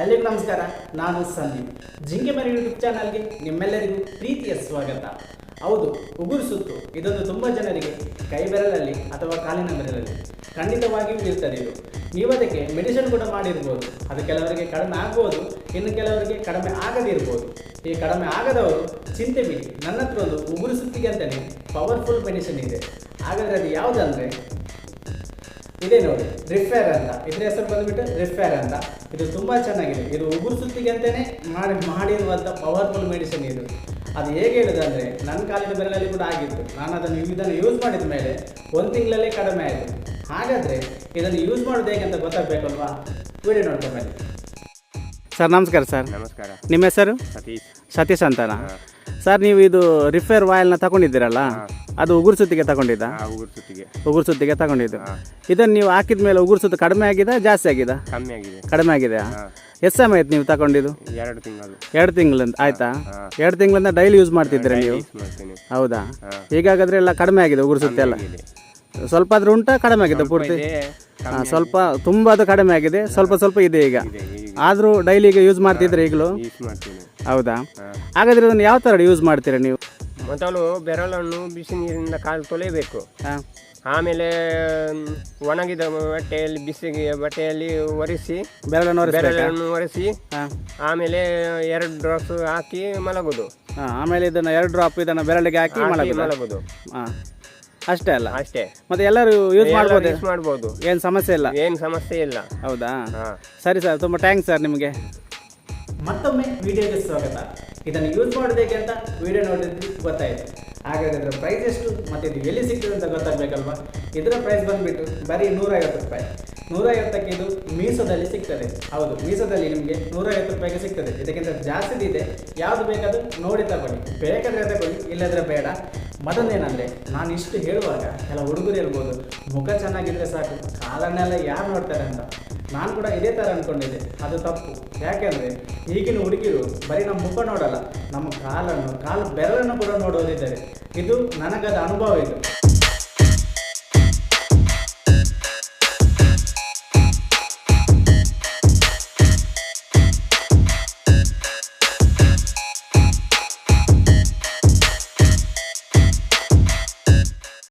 ಎಲ್ರಿಗೂ ನಮಸ್ಕಾರ, ನಾನು ಸಂದೀಪ್. ಜಿಂಕೆ ಮರಿ ಯೂಟ್ಯೂಬ್ ಚಾನಲ್ಗೆ ನಿಮ್ಮೆಲ್ಲರಿಗೂ ಪ್ರೀತಿಯ ಸ್ವಾಗತ. ಹೌದು, ಉಗುರು ಸುತ್ತು. ಇದೊಂದು ತುಂಬ ಜನರಿಗೆ ಕೈ ಬೆರಳಲ್ಲಿ ಅಥವಾ ಕಾಲಿನ ಬೆರಳಲ್ಲಿ ಖಂಡಿತವಾಗಿಯೂ ಇರ್ತದೆ ಇದು. ನೀವು ಅದಕ್ಕೆ ಮೆಡಿಸಿನ್ ಕೂಡ ಮಾಡಿರ್ಬೋದು. ಅದು ಕೆಲವರಿಗೆ ಕಡಿಮೆ ಆಗ್ಬೋದು, ಇನ್ನು ಕೆಲವರಿಗೆ ಕಡಿಮೆ ಆಗದಿರ್ಬೋದು. ಈ ಕಡಿಮೆ ಆಗದವರು, ಚಿಂತೆ ಬಿಡಿ. ನನ್ನ ಹತ್ರ ಒಂದು ಉಗುರು ಸುತ್ತಿಗೆ ಅಂತಲೇ ಪವರ್ಫುಲ್ ಮೆಡಿಸಿನ್ ಇದೆ. ಹಾಗಾದರೆ ಅದು ಯಾವುದಂದರೆ ಇದೆ ನೋಡಿ ರಿಫೇರ್ ಅಂತ. ಇದ್ರ ಹೆಸರು ಬಂದ್ಬಿಟ್ಟು ರಿಫೇರ್ ಅಂತ. ಇದು ತುಂಬಾ ಚೆನ್ನಾಗಿದೆ. ಇದು ಉಗುರು ಸುತ್ತಿಗೆ ಅಂತಾನೆ ಮಾಡಿ ಮಾಡಿರುವಂಥ ಪವರ್ಫುಲ್ ಮೆಡಿಸಿನ್ ಇದು. ಅದು ಹೇಗೆ ಹೇಳುದಂದ್ರೆ ನನ್ನ ಕಾಲಿನ ಬೆರಳಲ್ಲಿ ಕೂಡ ಆಗಿತ್ತು. ನಾನು ಅದನ್ನು ಇದನ್ನು ಯೂಸ್ ಮಾಡಿದ ಮೇಲೆ ಒಂದು ತಿಂಗಳಲ್ಲೇ ಕಡಿಮೆ ಆಯಿತು. ಹಾಗಾದ್ರೆ ಇದನ್ನು ಯೂಸ್ ಮಾಡೋದು ಹೇಗೆ ಅಂತ ಗೊತ್ತಾಗಬೇಕಲ್ವಾ ವಿಡಿಯೋ ನೋಡ್ಕೊಂಡ್ ಸರ್ ನಮಸ್ಕಾರ ಸರ್. ನಮಸ್ಕಾರ. ನಿಮ್ಮ ಹೆಸರು? ಸತೀಶ್. ಸತೀಶ್ ಅಂತನಾ? ಸರ್ ನೀವು ಇದು ರಿಫೇರ್ ವಾಯಲ್ನ ತಗೊಂಡಿದ್ದೀರಲ್ಲ? ಅದು ಉಗುರು ಸುತ್ತಿಗೆ ತಗೊಂಡಿದ್ದ? ಆ ಉಗುರು ಸುತ್ತಿಗೆ. ಉಗುರು ಸುತ್ತಿಗೆ ತಗೊಂಡಿದ್ದು. ಇದನ್ನು ನೀವು ಹಾಕಿದ ಮೇಲೆ ಉಗುರು ಸುತ್ತು ಕಡಿಮೆ ಆಗಿದೆ ಜಾಸ್ತಿ ಆಗಿದ? ಕಮ್ಮಿ ಆಗಿದೆ. ಕಡಿಮೆ ಆಗಿದೆಯಾ? ಎಷ್ಟು ಸಮಯ ಆಯ್ತು ನೀವು ತಗೊಂಡಿದ್ದು? ಎರಡು ತಿಂಗಳು. ಎರಡು ತಿಂಗಳಿಂದ ಆಯ್ತಾ? ಎರಡು ತಿಂಗಳಿಂದ ಡೈಲಿ ಯೂಸ್ ಮಾಡ್ತಿದ್ರೆ ನೀವು? ಯೂಸ್ ಮಾಡ್ತೀನಿ. ಹೌದಾ? ಹೀಗಾಗಾದ್ರೆ ಎಲ್ಲ ಕಡಿಮೆ ಆಗಿದೆ ಉಗುರು ಸುತ್ತಿ ಎಲ್ಲ ಸ್ವಲ್ಪ ಆದ್ರೂ ಉಂಟಾ ಕಡಿಮೆ ಆಗಿದೆ ಪೂರ್ತಿ? ಹಾ, ಸ್ವಲ್ಪ ತುಂಬ ಅದು ಕಡಿಮೆ ಆಗಿದೆ ಸ್ವಲ್ಪ ಸ್ವಲ್ಪ ಇದೆ ಈಗ. ಇದೆ ಈಗ. ಡೈಲಿಗೆ ಯೂಸ್ ಮಾಡ್ತಿದ್ರೆ ಈಗಲೂ? ಯೂಸ್ ಮಾಡ್ತೀನಿ. ಹೌದಾ? ಹಾಗಾದ್ರೆ ಇದನ್ನು ಯಾವ ಥರ ಯೂಸ್ ಮಾಡ್ತೀರಾ ನೀವು? ಮೊದಲು ಬೆರಳನ್ನು ಬಿಸಿ ನೀರಿನಿಂದ ಕಾಲು ತೊಳೆಯಬೇಕು. ಹಾಂ. ಆಮೇಲೆ ಒಣಗಿದ ಬಟ್ಟೆಯಲ್ಲಿ ಬಿಸಿಗೆ ಬಟ್ಟೆಯಲ್ಲಿ ಒರೆಸಿ ಬೆರಳನ್ನು ಒರೆಸ್ಬೇಕಾ? ಬೆರಳನ್ನು ಒರೆಸಿ ಹಾಂ. ಆಮೇಲೆ ಎರಡು ಡ್ರಾಪ್ಸ್ ಹಾಕಿ ಮಲಗುದು. ಹಾಂ ಆಮೇಲೆ ಇದನ್ನು ಎರಡು ಡ್ರಾಪ್ ಇದನ್ನು ಬೆರಳಿಗೆ ಹಾಕಿ ಹಾಕಿ ಮಲಗುದು? ಮಲಗುದು. ಹಾಂ. ಅಷ್ಟೇ ಅಲ್ಲ? ಅಷ್ಟೇ. ಮತ್ತೆ ಎಲ್ಲರೂ ಯೂಸ್ ಮಾಡ್ಬೋದು? ಯೂಸ್ ಮಾಡ್ಬೋದು. ಏನು ಸಮಸ್ಯೆ ಇಲ್ಲ? ಏನು ಸಮಸ್ಯೆ ಇಲ್ಲ. ಹೌದಾ? ಹಾ. ಸರಿ ಸರ್ ತುಂಬ ಥ್ಯಾಂಕ್ಸ್ ಸರ್ ನಿಮಗೆ. ಮತ್ತೊಮ್ಮೆ ವಿಡಿಯೋಗೆ ಸ್ವಾಗತ. ಇದನ್ನು ಯೂಸ್ ಮಾಡಬೇಕೆ ಅಂತ ವಿಡಿಯೋ ನೋಡಿದ್ರೆ, ಗೊತ್ತಾಯಿತು. ಹಾಗಾದ್ರೆ ಇದರ ಪ್ರೈಸ್ ಎಷ್ಟು, ಮತ್ತು ಇದು ಎಲ್ಲಿ ಸಿಗ್ತದೆ ಅಂತ ಗೊತ್ತಾಗಬೇಕಲ್ವಾ? ಇದರ ಪ್ರೈಸ್ ಬಂದುಬಿಟ್ಟು ಬರೀ ನೂರೈವತ್ತು ರೂಪಾಯಿ. ನೂರೈವತ್ತಕ್ಕೆ ಇದು ಮೀಸೋದಲ್ಲಿ ಸಿಗ್ತದೆ. ಹೌದು, ಮೀಸೋದಲ್ಲಿ ನಿಮಗೆ ನೂರೈವತ್ತು ರೂಪಾಯಿಗೆ ಸಿಗ್ತದೆ. ಇದಕ್ಕಿಂತ ಜಾಸ್ತಿ ಇದೆ ಯಾವುದು ಬೇಕಾದರೂ ನೋಡಿ ತಗೊಳ್ಳಿ. ಬೇಕಾದರೆ ತಗೊಳ್ಳಿ, ಇಲ್ಲದ್ರೆ ಬೇಡ. ಮತ್ತೊಂದೇನಂದರೆ ನಾನು ಇಷ್ಟು ಹೇಳುವಾಗ ಎಲ್ಲ ಹುಡುಗರು ಹೇಳ್ಬೋದು, ಮುಖ ಚೆನ್ನಾಗಿದ್ರೆ ಸಾಕು, ಕಾಲನ್ನೆಲ್ಲ ಯಾರು ನೋಡ್ತಾರೆ ಅಂತ. ನಾನು ಕೂಡ ಇದೇ ಥರ ಅಂದ್ಕೊಂಡಿದ್ದೆ ಅದು ತಪ್ಪು. ಯಾಕೆಂದರೆ, ಈಗಿನ ಹುಡುಗಿರು ಬರೀ ನಮ್ಮ ಮುಖ ನೋಡಲ್ಲ, ನಮ್ಮ ಕಾಲನ್ನು, ಕಾಲು ಬೆರಳನ್ನು ಕೂಡ ನೋಡೋದಿದ್ದಾರೆ. ಇದು ನನಗದ ಅನುಭವ ಇದು.